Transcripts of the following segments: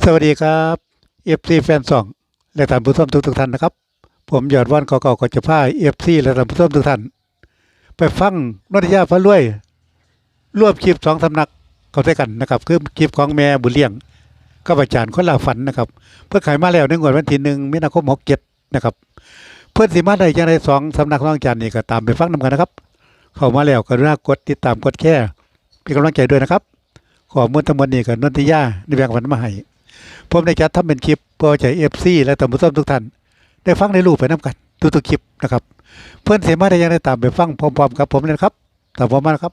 สวัสดีครับเอฟซีแฟนซองและท่านผู้ชมทุกทุกท่านนะครับ ผมยอดวันเก่าก็จะพาเอฟซีและท่านผู้ชมทุกท่าน ไปฟังนนทยาฟ้ารวย รวบคลิปสองสำนักเข้าด้วยกันนะครับ คือคลิปของแม่บุญเลี้ยงกับอาจารย์คนลาฝันนะครับ เพื่อขายมาแล้วในงวดวันที่หนึ่งมีนาคมหกเจ็ดนะครับ เพื่อนสิมาได้ยังไงสองสำนักของอาจารย์นี่ก็ตามไปฟังนำกันนะครับ เข้ามาแล้วก็รุณากดติดตามกดแค่เป็นกำลังใจด้วยนะครับ ขอมูลทั้งหมดนี้กับนนทยาในแบ่งฝันมาให้ ผมได้จัดทำเป็นคลิปเพื่อใช้เอฟซีและท่านผู้ชมทุกท่านได้ฟังในรูปไปน้ำกันทุกๆคลิปนะครับ เพื่อนเสียมาได้ยังได้ตามไปฟังพร้อมๆกับผมเลยนะครับตามผมมาครับ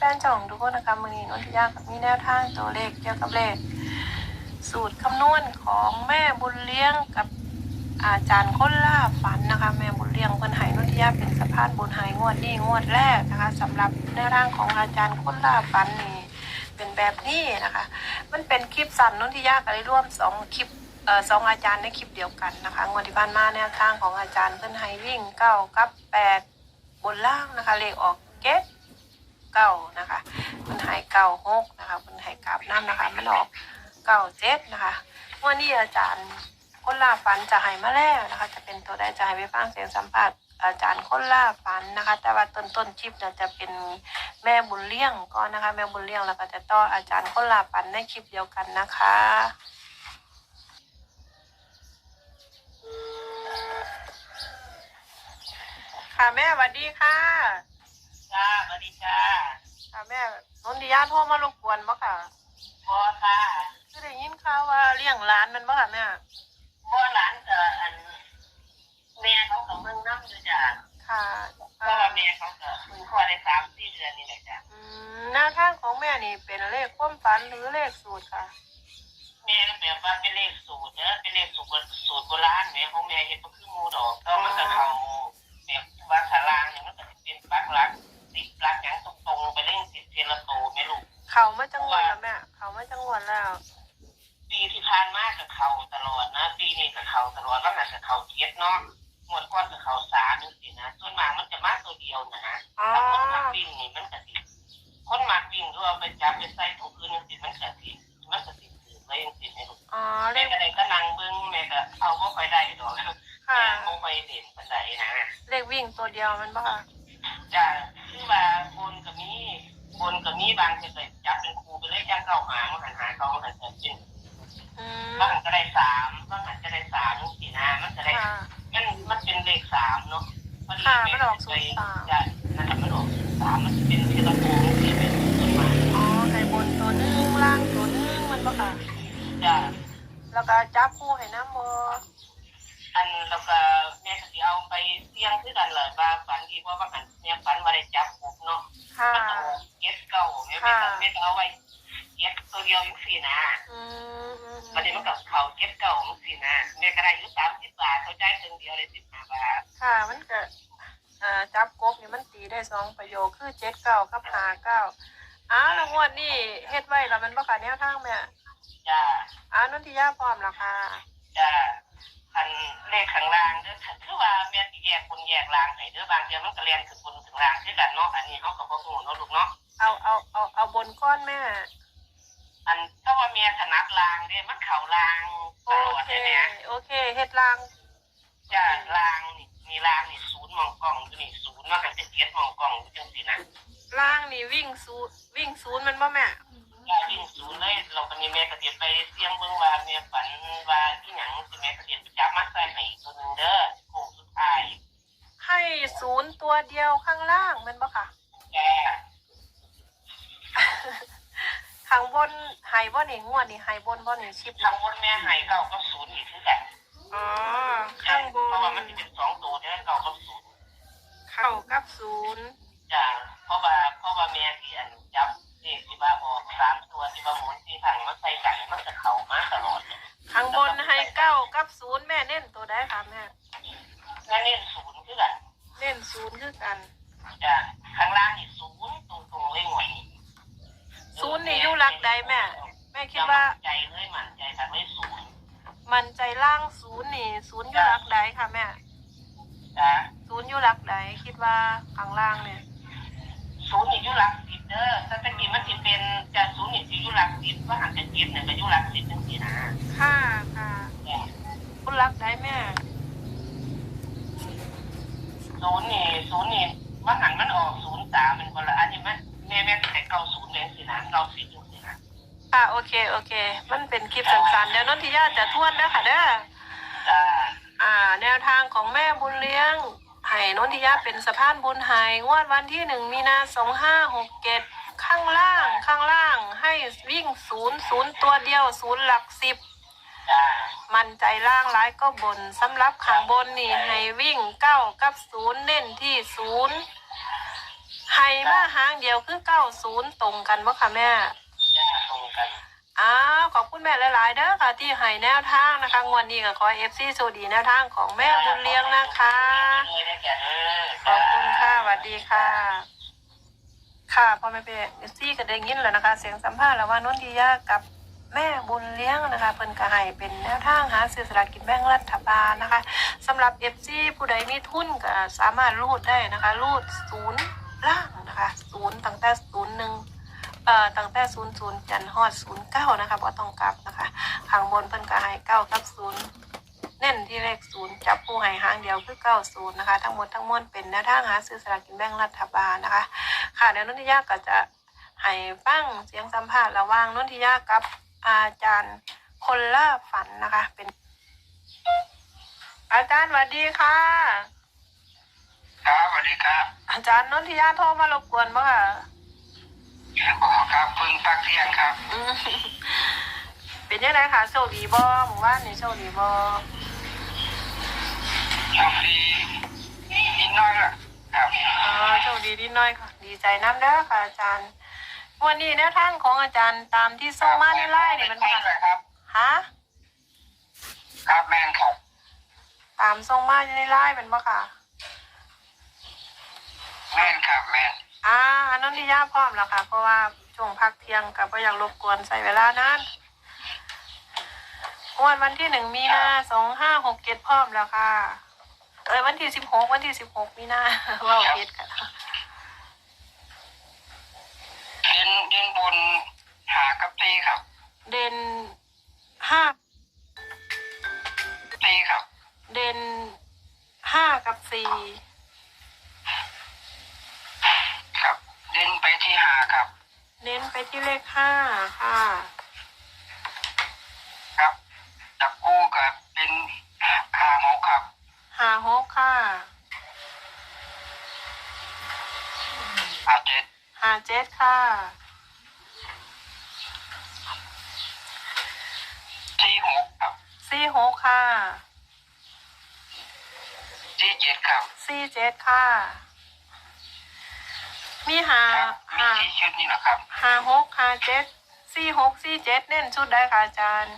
แฟนจ่องทุกคนนะคะมือนี้นนทิยากับมีแนวทางตัวเลขเกี่ยวกับเลขสูตรคำนวณของแม่บุญเลี้ยงกับอาจารย์ค้นล่าฝันนะคะ แม่บุญเลี้ยงเพิ่นหายนนทิยาเป็นสะพานบุญหายงวดนี้งวดแรกนะคะสำหรับแนวทางของอาจารย์ค้นล่าฝันนี่ เป็นแบบนี้นะคะ มันเป็นคลิปสั้นนุ่นที่ยาก็ไรร่วมสองคลิปสองอาจารย์ในคลิปเดียวกันนะคะงวดที่ผ่านมาแนวทางของอาจารย์เพิ่นไฮวิ่งเก้ากับแปดบนล่างนะคะเลขออกเก็ตเก้านะคะมันหายเก้าหกนะคะมันหายกราบน้ำนะคะมันออกเก้าเจ็ดนะคะวันนี้อาจารย์ คนล่าฟันจะใหายมาแล้วนะคะ จะเป็นตัวได้จะให้ไปฟังเสียงสัมภาษณ์อาจารย์คนล่าฟันนะคะ แต่ว่าต้นต้นๆคลิปเนี่ยจะเป็นแม่บุญเลี้ยงก่อนนะคะ แม่บุญเลี้ยงแล้วก็จะต่ออาจารย์คนล่าฟันในคลิปเดียวกันนะคะค่ะแม่สวัสดีค่ะจ้าสวัสดีจ้าค่ะแม่นนทิยาโทรมารบกวนบ่ค่ะพ่อค่ะคือได้ยินข่าวว่าเลี้ยงร้านแมันบ่ค่ะแม่ พ่อหลานกับอันแม่เขากับเมืองน้ำอยู่จ้าค่ะเพราะว่าแม่เขากับเพิ่งคลอดได้สามสี่เดือนนี่แหละจ้าอืมหน้าทางของแม่นี่เป็นเลขความฝันหรือเลขสูตรค่ะ แม่แบบว่าเป็นเลขสูตรเนอะเป็นเลขสูตรสูตรโบราณแม่ของแม่เห็นก็คือหมูดอกก็มันก็เขาแบบว่าสารางเนี่ยมันก็สิเป็นปักหลักติดหลักอย่างตรงๆไปเล่นสิบเทละโตไม่รู้ เขามาจังหวัดแล้วแม่เขามาจังหวัดแล้วปีที่ ผ่านมากับเขาตลอดนะปีนี้กับเขาตลอดแล้วหากับเขาเทียดเนาะหมดก้อนกับเขาสามนึงสินะส่วนมากมันจะมากตัวเดียวนะฮะอ๋อถ้าคนมักวิ่งนี่มันกะสิคนมักวิ่งหรือว่าไปจับไปใส่ถุงอื่นจังสิมันกะสิมันกะสิถือไว้จังสิไม่รู้อ๋อเลแม่ขก็ได้ก็นั่งเบิ่งแม่ก็เอาบ่ค่อยได้ดอกค่ะแม่บ่ค่อยเด่นปานใดนะเลขวิ่งตัวเดียวมันบ่ค่ะจ้ะคือว่าบนก็มีบนก็มีบางจะใส่จับเป็นครูไปเลยจังเก้าหางหันหาเขาหันจะเป็น อืมบางหันก็ได้สามบางหันก็ได้สามจังซี่นะมันจะได้ค่ะ มันมันเป็นเลขสามเนาะพอดีค่ะแมันออกศูนย์สามจ้ะนั่นแหละมันออกศูนย์สามมันจะเป็นเทเลโฟนที่เป็นต้นไม้อ๋อไข่บนตัวหนึงล่างตัวหนึงมันบ่ค่ะ จ้ะแล้วก็จับคู่ให้น้ำบ่อันแล้วก็แม่ก็สิเอาไปเสี่ยงคือกันเลยว่าฝันดีเพราะว่าหันแม่ฝันว่าได้จับปุ๊บเนาะค่ะ มันต้องเก็บเก่าแม่แม่ก็แม่ก็เอาไว้ เก็บตัวเดียวจังซี่นะอืมอืมวันนี้มันก็เขาเก็บเก่าจังซี่นะแม่ก็ได้อยู่30บาทเขาจ่ายเพียงเดียวเลย15บาทค่ะมันก็เอ่อจับกบนี่มันตีได้สองประโยคคือเจ็ดเก้ากับหาเก้าอ้าวแล้วงวดนี่เฮ็ดไว้แล้วมันบ่ค่ะแนวทางแม่จ้าอ้าวนนทิยาพร้อมแล้วค่ะจ้าอันเลขข้างล่างเด้อคือว่าแม่สิแยกคนแยกล่างให้เด้อบางเทีมันก็เรียนถึงบนถึงล่างคือกันเนาะอันนี้เฮาก็บ่ฮู้เนาะลูกเนาะเอาเอาเอาเอาบนก้อนแม่อันก็ว่าแม่ถนัดล่างเด้มันเข้าล่างโอตลอดเค เลยเนี่ยโอเคเฮ็ดลาง จ้าล่างนี่มีล่างนี่ศูนย์มองกล้องอยู่นี่ศูนย์ว่ากันเป็นเจ็ดมองกล้องอยู่จังซี่นะล่างนี่วิ่งศูนย์วิ่งศูนย์มันบ่แม่จ้าวิ่งศูนย์เลยเราก็นี่แม่ก็สิไปเสี่ยงเบิ่งว่าแม่ฝันว่าอีหยังสิแม่ก็สิไปจับมาใส่ให้อีกตัวหนึงเด้อโค้งสุดท้ายให้ศูนย์ตัวเดียวข้างล่างแมันบ่ค่ะ จ้า ข้างบนไฮบ่นี่งวดนี่ไฮบนบ่นี่ชิปข้างบนแม่ให้เก้ากับศูนย์อีกคือกันอ๋อจ้ะข้างบเพราะว่ามันนจะเป็นสองตัวเด้อเก้ากับศูนย์เข้ากับศูนย์จ้าเพราะว่าเพราะว่าแม่ที่อันจับเลขที่ว่าออกสามตัวที่ว่าหมุนที่ทางมันใส่กันมันจะเข้ามาตลอดเลยข้างบนให้เก้ากับศูนย์แม่เน้นตัวได้ค่ะแม่นั่นนี่ศูนย์คือกันเน้นศูนย์คือกันจ้าข้างล่างนี่ศู ศูนย์นี่ยู่หลักใดแม่ แม่คิดว่า ใจเลยมันใจทางเลขศูนย์มันใจล่างศูนย์นี่ศูนย์ยู่หลักใดค่ะแม่ศูนย์ยู่หลักใดคิดว่าข้างล่างเนี่ยศูนย์นี่อยู่หลักสิดเด้อถ้าเป็นกี่มันสิเป็นจะศูนย์นี่สิอยู่หลักสิบว่าหันจะกเจ็ดเนี่ยก็อยู่หลักสิดจังสินะค่ะค่ะเนี่ยคุณหลักใดแม่ศูนย์นี่ศูนย์นี่ว่าหันมันออกศ สินะเก้าสี่ศูนย์สินะค่ะโอเคโอเค มันเป็นคลิปสั้นๆเดี๋ยวนนทิยาจะทวนเด้อค่ะเด้อจ้าอ่า แนวทางของแม่บุญเลี้ยงให้นนทิยาเป็นสะพานบุญใหายงวดวันที่หนึ่งมีนาสองห้าหกเจ็ดข้างล่างข้างล่างให้วิ่งศูนย์ศูนย์ตัวเดียวศูนย์หลักสิบจ้ามันใจล่างร้ายก็บนสำหรับข้างบนนี่ให้วิ่งเก้ากับศูนย์เน้นที่ศูนย์ ให้มาหางเดียวคือเก้าศูนย์ตรงกันวะค่ะแม่จ้าตรงกัน อ้าวขอบคุณแม่หลายๆเด้อค่ะที่ให้แนวทางนะคะงวดนี้ก็ขอเอฟซีสวัสดีแนวทางของแม่บุญเลี้ยงนะคะ ขอบคุณค่ะสวัสดีค่ะ ค่ะพ่อแม่เป้เอฟซีก็ได้ยินแล้วนะคะ เสียงสัมภาษณ์แล้วว่านนทิยากับแม่บุญเลี้ยงนะคะ เพิ่นก็ให้เป็นแนวทางหาซื้อสลากกินแบ่งรัฐบาลนะคะสำหรับเอฟซีผู้ใดมีทุนก็สามารถรูดได้นะคะรูดศูนย์ ล่างนะคะศูนย์ตั้งแต่ศูนย์หนึ่งเอ่อตั้งแต่ศูนย์ศูนย์จันฮอดศูนย์เก้านะคะบ่ต้องกลับนะคะข้างบนเพิ่นก็ให้เก้ากับศูนย์เน้นที่เลขศูนย์จับผู้ให้หางเดียวคือเก้าศูนย์นะคะ ทั้งหมดทั้งมวลเป็นแนวทางหาซื้อสลากกินแบ่งรัฐบาลนะคะ ค่ะเดี๋ยวนุ่นทิยาก็จะให้ฟังเสียงสัมภาษณ์ระหว่างนุ่นทิยากับอาจารย์คนล่าฝันนะคะ เป็น อาจารย์สวัสดีค่ะ ครับสวัสดีครับอาจารย์นุ่นทิยาโทรมารบกวนบ่ค่ะอ๋อครับเพิ่งพักเที่ยงครับอืมเป็นยังไงคะโชคดีบ่หมู่บ้านนี่โชคดีบ่โชคดีนิดน้อยละครับอ๋อโชคดีนิดหน้อยค่ะ ดีใจน้ำเด้อค่ะอาจารย์ วันนี้แนวทางของอาจารย์ตามที่ส่งมาในไลน์นี่มันเป็ค่ะนครับฮะครับแมนครับ ตามส่งมาในไลน์เป็นบ่ค่ะ แมนครับแมนอ่าอนนั้นที่ย่าพร้อมแล้วค่ะ เพราะว่าช่วงพักเที่ยงกับก็อยากรบกวนใส่เวลานั้นวันวันที่หนึ่งมีนาสองห้าหกเจ็ดพร้อมแล้วค่ะ เอ้ยวันที่สิบหกวันที่สิบหกมีนาว่าเก็ดค่ะ หาเจ็ดค่ะที่หกครับสี่หกค่ะที่เจ็ดครับสี่เจ็ดค่ะ มีหาครับมีหาที่ชุดนี้นะครับหาหกหาเจ็ดสี่หกสี่เจ็ดเน้นชุดได้ค่ะอาจารย์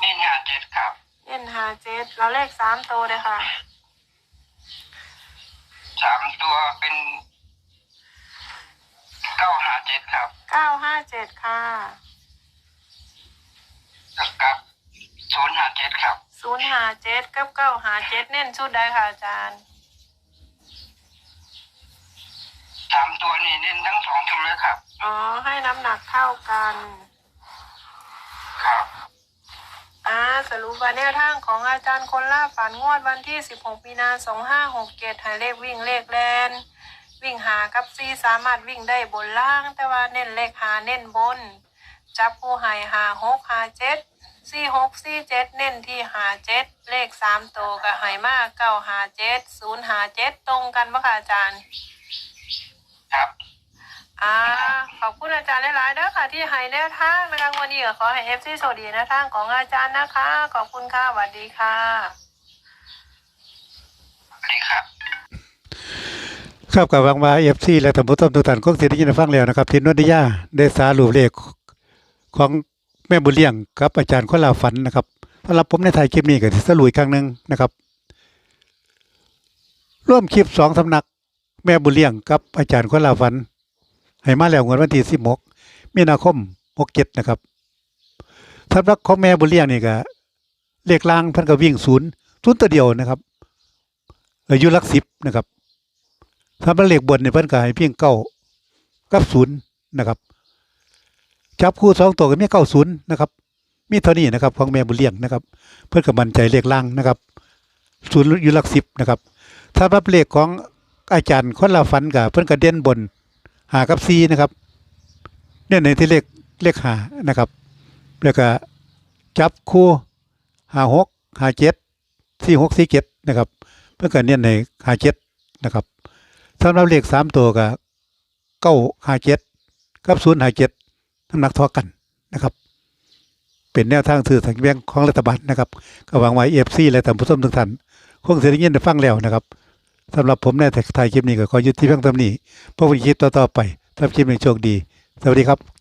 นี่หาเจ็ดครับเน้นหาเจ็ดเราเลขสามตัวเลยค่ะสามตัวเป็นเก้าหาเจ็ดครับ เก้าห้าเจ็ดค่ะกับศูนย์หาเจ็ดครับศูนย์หาเจ็ดกับเก้าหาเจ็ดเน้นชุดได้ค่ะอาจารย์สามตัวนี่เน้นทั้งสองชุดเลยครับ อ๋อให้น้ำหนักเท่ากันครับอ่าสรุปว่าแนวทางของอาจารย์คนล่าฝันงวดวันที่ 16 มีนา 2567ให้เลขวิ่งเลขแลน วิ่งหากับซีสามารถวิ่งได้บนล่าง แต่ว่าเน้นเลขหาเน้นบน จับผู้ใหายหาหกหาเจ็ดสี่หกสี่เจ็ดเน้นที่หาเจ็ดเลขสามตัวกับหายมากเก้าหาเจ็ดศูนย์หาเจ็ดตรงกันปะคะอาจารย์ครับอ่าขอบคุณอาจารย์หลายๆเด้อค่ะ ที่ให้แนวทางนะคะวันนี้ก็ขอให้เอฟซีสวัสดีแนวทางของอาจารย์นะคะ ขอบคุณค่ะสวัสดีค่ะสวัสดีครับ ครับกับวังว่าเอฟซีและท่านผู้ชมทุกท่านคงสิได้ยินฟังแล้วนะครับที่นวนิยาได้สารุปเลขของแม่บุญเลี้ยงกับอาจารย์คนลาฝันนะครับสำหรับผมในไทยคลิปนี้ก็สิสรุปอีกครั้งหนึ่งนะครับ ร่วมคลิปสองสำนัก แม่บุญเลี้ยงกับอาจารย์คนลาฝัน ให้มาแล้วงวดวันที่16มีนาคม67นะครับสำหรับของแม่บุญเลี้ยงนี่ก็เลขล่างพิ่นก็วิ่งศูนย์ศูนย์ตัวเดียวนะครับอายุหลักสิบนะครับ ถ้าเป็นเลขบนเนี่ยเพิ่นก็ให้เพียงเก้ากับศูนย์นะครับจับคู่สองตัวก็มีเก้าศูนย์นะครับมีเท่านี้นะครับของแม่บุญเลี้ยงนะครับ เพิ่นก็มั่นใจเลขล่างนะครับศูนย์อยู่หลักสิบนะครับถ้ารับเลขของอาจารย์คนละฝันกับเพิ่อนก็เด่นบนหากับซีนะครับ เนี่ยในที่เลขเลขหานะครับแล้วก็จับคู่หาหกหาเจ็ดสี่หกสี่เจ็ดนะครับ เพื่อกันเนี่ยในหาเจ็ดนะครับ สำหรับเลขสามตัวกับเก้าหาเจ็ดกับศูนย์หาเจ็ดน้ำหนักเท่ากันนะครับ เป็นแนวทางสื่อสังเวียงของรัฐบาลนะครับก็หวังไว้เอฟซีและท่านผู้ชมทุกท่านคงเสียได้ยินได้ฟังแล้วนะครับสำหรับผมในถ่ายคลิปนี้ก็ขอยุติเพียงเท่านี้พบกันคลิปต่อๆไปสำหรับคลิปนี้โชคดี สวัสดีครับ